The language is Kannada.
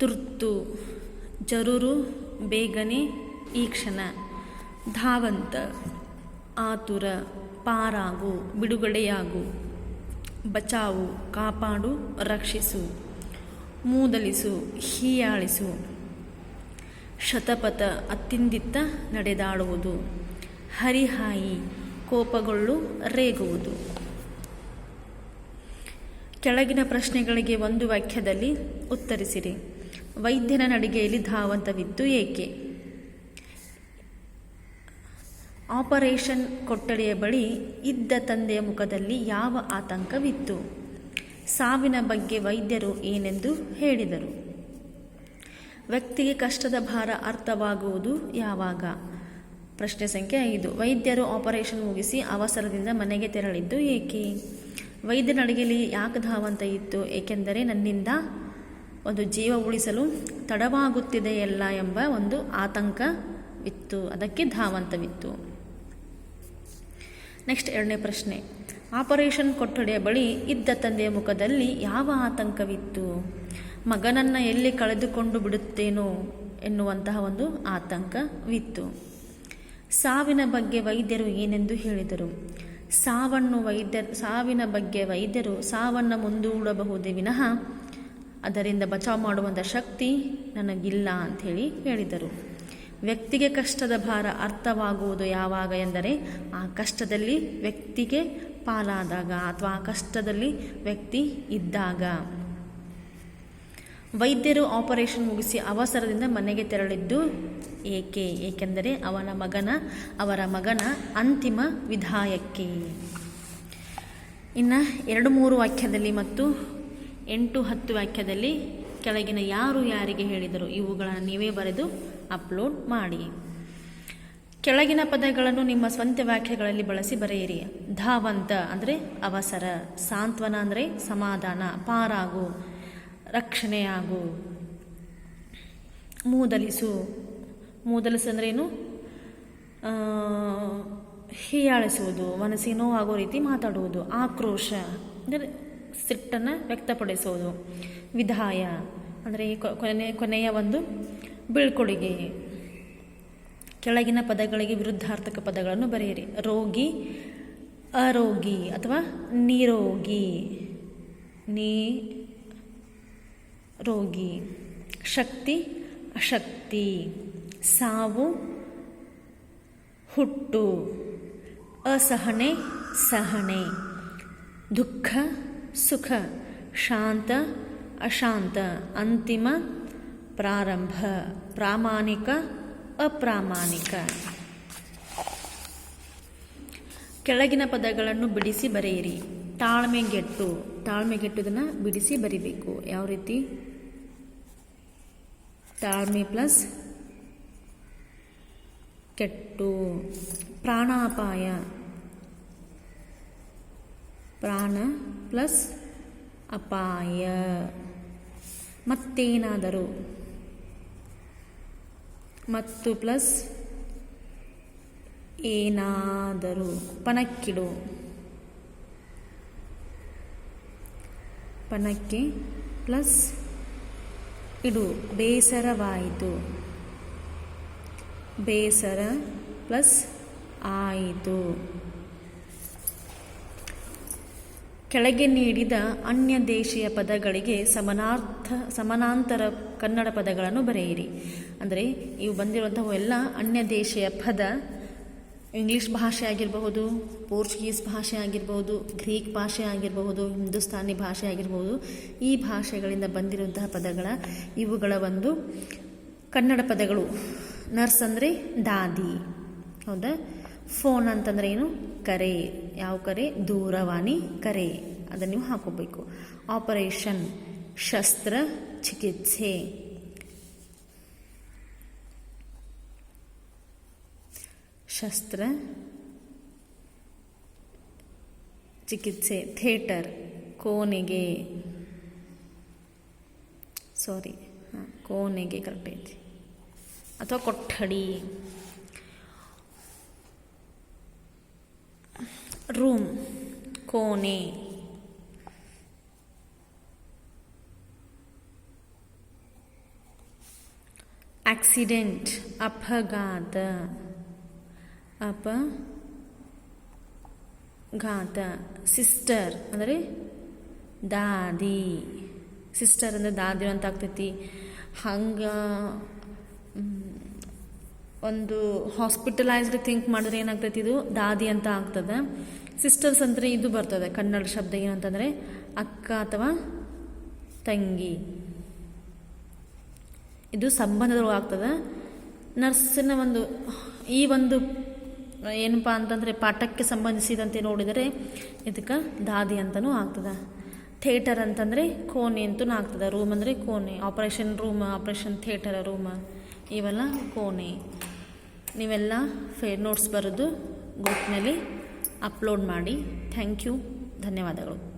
ತುರ್ತು, ಜರುರು, ಬೇಗನೆ, ಈ ಕ್ಷಣ. ಧಾವಂತ, ಆತುರ, ಪಾರಾಗು, ಬಿಡುಗಡೆಯಾಗು. ಬಚಾವು, ಕಾಪಾಡು, ರಕ್ಷಿಸು. ಮೂದಲಿಸು, ಹೀಯಾಳಿಸು. ಶತಪಥ, ಅತ್ತಿಂದಿತ್ತ ನಡೆದಾಡುವುದು. ಹರಿಹಾಯಿ, ಕೋಪಗೊಳ್ಳು, ರೇಗುವುದು. ಕೆಳಗಿನ ಪ್ರಶ್ನೆಗಳಿಗೆ ಒಂದು ವಾಕ್ಯದಲ್ಲಿ ಉತ್ತರಿಸಿರಿ. ವೈದ್ಯನ ನಡಿಗೆಯಲ್ಲಿ ಧಾವಂತವಿದ್ದು ಏಕೆ? ಆಪರೇಷನ್ ಕೊಠಡಿಯ ಬಳಿ ಇದ್ದ ತಂದೆಯ ಮುಖದಲ್ಲಿ ಯಾವ ಆತಂಕವಿತ್ತು? ಸಾವಿನ ಬಗ್ಗೆ ವೈದ್ಯರು ಏನೆಂದು ಹೇಳಿದರು? ವ್ಯಕ್ತಿಗೆ ಕಷ್ಟದ ಭಾರ ಅರ್ಥವಾಗುವುದು ಯಾವಾಗ? ಪ್ರಶ್ನೆ ಸಂಖ್ಯೆ ಐದು. ವೈದ್ಯರು ಆಪರೇಷನ್ ಮುಗಿಸಿ ಅವಸರದಿಂದ ಮನೆಗೆ ತೆರಳಿದ್ದು ಏಕೆ? ವೈದ್ಯನಡಿಗೆಯಲ್ಲಿ ಯಾಕೆ ಧಾವಂತ ಇತ್ತು? ಏಕೆಂದರೆ ನನ್ನಿಂದ ಒಂದು ಜೀವ ಉಳಿಸಲು ತಡವಾಗುತ್ತಿದೆಯಲ್ಲ ಎಂಬ ಒಂದು ಆತಂಕವಿತ್ತು ಅದಕ್ಕೆ ಧಾವಂತವಿತ್ತು. ನೆಕ್ಸ್ಟ್ ಎರಡನೇ ಪ್ರಶ್ನೆ. ಆಪರೇಷನ್ ಕೊಠಡಿಯ ಬಳಿ ಇದ್ದ ತಂದೆಯ ಮುಖದಲ್ಲಿ ಯಾವ ಆತಂಕವಿತ್ತು? ಮಗನನ್ನು ಎಲ್ಲಿ ಕಳೆದುಕೊಂಡು ಬಿಡುತ್ತೇನೋ ಎನ್ನುವಂತಹ ಒಂದು ಆತಂಕವಿತ್ತು. ಸಾವಿನ ಬಗ್ಗೆ ವೈದ್ಯರು ಏನೆಂದು ಹೇಳಿದರು? ಸಾವನ್ನು ವೈದ್ಯ ಸಾವಿನ ಬಗ್ಗೆ ವೈದ್ಯರು, ಸಾವನ್ನು ಮುಂದೂಡಬಹುದೇ ವಿನಃ ಅದರಿಂದ ಬಚಾವ್ ಮಾಡುವಂಥ ಶಕ್ತಿ ನನಗಿಲ್ಲ ಅಂಥೇಳಿ ಹೇಳಿದರು. ವ್ಯಕ್ತಿಗೆ ಕಷ್ಟದ ಭಾರ ಅರ್ಥವಾಗುವುದು ಯಾವಾಗ ಎಂದರೆ ಆ ಕಷ್ಟದಲ್ಲಿ ವ್ಯಕ್ತಿಗೆ ಪಾಲಾದಾಗ ಅಥವಾ ಆ ಕಷ್ಟದಲ್ಲಿ ವ್ಯಕ್ತಿ ಇದ್ದಾಗ. ವೈದ್ಯರು ಆಪರೇಷನ್ ಮುಗಿಸಿ ಅವಸರದಿಂದ ಮನೆಗೆ ತೆರಳಿದ್ದು ಏಕೆ? ಏಕೆಂದರೆ ಅವನ ಮಗನ, ಅವರ ಮಗನ ಅಂತಿಮ ವಿಧಾಯಕ್ಕೆ ಇನ್ನು ಎರಡು ಮೂರು ವಾಕ್ಯದಲ್ಲಿ ಮತ್ತು ಎಂಟು ಹತ್ತು ವಾಕ್ಯದಲ್ಲಿ ಕೆಳಗಿನ ಯಾರು ಯಾರಿಗೆ ಹೇಳಿದರು ಇವುಗಳನ್ನು ನೀವೇ ಬರೆದು ಅಪ್ಲೋಡ್ ಮಾಡಿ. ಕೆಳಗಿನ ಪದಗಳನ್ನು ನಿಮ್ಮ ಸ್ವಂತ ವಾಕ್ಯಗಳಲ್ಲಿ ಬಳಸಿ ಬರೆಯಿರಿ. ಧಾವಂತ ಅಂದರೆ ಅವಸರ, ಸಾಂತ್ವನ ಅಂದರೆ ಸಮಾಧಾನ, ಪಾರಾಗು, ರಕ್ಷಣೆಯಾಗು, ಮೂದಲಿಸು. ಮೂದಲಿಸು ಅಂದ್ರೇನು ಹೀಯಾಳಿಸುವುದು, ಮನಸ್ಸಿಗೆ ನೋವಾಗೋ ರೀತಿ ಮಾತಾಡುವುದು, ಆಕ್ರೋಶ. ಅಂದರೆ ಸಿಟ್ಟನ್ನು ವ್ಯಕ್ತಪಡಿಸೋದು. ವಿಧಾಯ, ಅಂದರೆ ಕೊನೆ, ಕೊನೆಯ ಒಂದು ಬೀಳ್ಕೊಡುಗೆ. ಕೆಳಗಿನ ಪದಗಳಿಗೆ ವಿರುದ್ಧಾರ್ಥಕ ಪದಗಳನ್ನು ಬರೆಯಿರಿ. ರೋಗಿ, ಅರೋಗಿ ಅಥವಾ ನಿರೋಗಿ. ನೀ, ರೋಗಿ. ಶಕ್ತಿ, ಅಶಕ್ತಿ. ಸಾವು, ಹುಟ್ಟು. ಅಸಹನೆ, ಸಹನೆ. ದುಃಖ ಸುಖ, ಶಾಂತ, ಅಶಾಂತ, ಅಂತಿಮ, ಪ್ರಾರಂಭ, ಪ್ರಾಮಾಣಿಕ, ಅಪ್ರಾಮಾಣಿಕ. ಕೆಳಗಿನ ಪದಗಳನ್ನು ಬಿಡಿಸಿ ಬರೆಯಿರಿ. ತಾಳ್ಮೆಗೆಟ್ಟು, ತಾಳ್ಮೆಗೆಟ್ಟುದನ್ನು ಬಿಡಿಸಿ ಬರಿಬೇಕು. ಯಾವ ರೀತಿ? ತಾಳ್ಮೆ ಪ್ಲಸ್ ಕೆಟ್ಟು, ಪ್ರಾಣಾಪಾಯ. ಪ್ರಾಣ ಪ್ಲಸ್ ಅಪಾಯ. ಮತ್ತೇನಾದರೂ? ಮತ್ತು ಪ್ಲಸ್ ಏನಾದರೂ? ಪಣಕ್ಕಿಡು. ಪಣಕ್ಕೆ ಪ್ಲಸ್ ಇಡು. ಬೇಸರವಾಯಿತು. ಬೇಸರ ಪ್ಲಸ್ ಆಯಿತು. ಕೆಳಗೆ ನೀಡಿದ ಅನ್ಯ ದೇಶೀಯ ಪದಗಳಿಗೆ ಸಮನಾರ್ಥ, ಸಮಾನಾಂತರ ಕನ್ನಡ ಪದಗಳನ್ನು ಬರೆಯಿರಿ. ಅಂದರೆ ಇವು ಬಂದಿರುವಂತಹ ಎಲ್ಲ ಅನ್ಯ ದೇಶೀಯ ಪದ, ಇಂಗ್ಲೀಷ್ ಭಾಷೆ ಆಗಿರಬಹುದು, ಪೋರ್ಚುಗೀಸ್ ಭಾಷೆ ಆಗಿರಬಹುದು, ಗ್ರೀಕ್ ಭಾಷೆ ಆಗಿರಬಹುದು, ಹಿಂದೂಸ್ತಾನಿ ಭಾಷೆ ಆಗಿರಬಹುದು, ಈ ಭಾಷೆಗಳಿಂದ ಬಂದಿರುವಂತಹ ಪದಗಳ ಇವುಗಳ ಒಂದು ಕನ್ನಡ ಪದಗಳು. ನರ್ಸ್ ಅಂದರೆ ದಾದಿ, ಹೌದಾ? ಫೋನ್ ಅಂತಂದ್ರೆ ಏನು? ಕರೆ. ಯಾವ ಕರೆ? ದೂರವಾಣಿ ಕರೆ. ಅದನ್ನು ನೀವು ಹಾಕೋಬೇಕು. ಆಪರೇಷನ್ ಶಸ್ತ್ರ ಚಿಕಿತ್ಸೆ. ಶಸ್ತ್ರ ಚಿಕಿತ್ಸೆ. ಥಿಯೇಟರ್, ಕೋಣೆಗೆ. ಸಾರಿ ಹಾಂ, ಕೋಣೆಗೆ ಕರೆಕ್ಟ್ ಐತಿ. ಅಥವಾ ಕೊಠಡಿ. ರೂಮ್ ಕೋಣೆ. ಆಕ್ಸಿಡೆಂಟ್ ಅಪಘಾತ ಅಪಘಾತ ಸಿಸ್ಟರ್ ಅಂದರೆ ದಾದಿ. ಸಿಸ್ಟರ್ ಅಂದರೆ ದಾದಿ ಅಂತ ಆಗ್ತೈತಿ. ಹಂಗೆ ಒಂದು ಹಾಸ್ಪಿಟಲೈಸ್ಡ್ ಥಿಂಕ್ ಮಾಡಿದ್ರೆ ಏನಾಗ್ತೈತಿ ಇದು? ದಾದಿ ಅಂತ ಆಗ್ತದೆ. ಸಿಸ್ಟರ್ಸ್ ಅಂದರೆ ಇದು ಬರ್ತದೆ. ಕನ್ನಡ ಶಬ್ದ ಏನಂತಂದರೆ ಅಕ್ಕ ಅಥವಾ ತಂಗಿ. ಇದು ಸಂಬಂಧದೊಳಗೆ ಆಗ್ತದೆ ನರ್ಸಿನ ಒಂದು, ಈ ಒಂದು, ಏನಪ್ಪ ಅಂತಂದರೆ ಪಾಠಕ್ಕೆ ಸಂಬಂಧಿಸಿದಂತೆ ನೋಡಿದರೆ ಇದಕ್ಕೆ ದಾದಿ ಅಂತಲೂ ಆಗ್ತದೆ. ಥಿಯೇಟರ್ ಅಂತಂದರೆ ಕೋಣೆ ಅಂತೂ ಆಗ್ತದೆ. ರೂಮ್ ಅಂದರೆ ಕೋಣೆ. Operation room, operation theatre, room. ಇವೆಲ್ಲ ಕೋಣೆ. ನೀವೆಲ್ಲ ಫೇರ್ ನೋಟ್ಸ್ ಬರೆದು ಗ್ರೂಪ್ನಲ್ಲಿ ಅಪ್ಲೋಡ್ ಮಾಡಿ. Thank you. ಧನ್ಯವಾದಗಳು.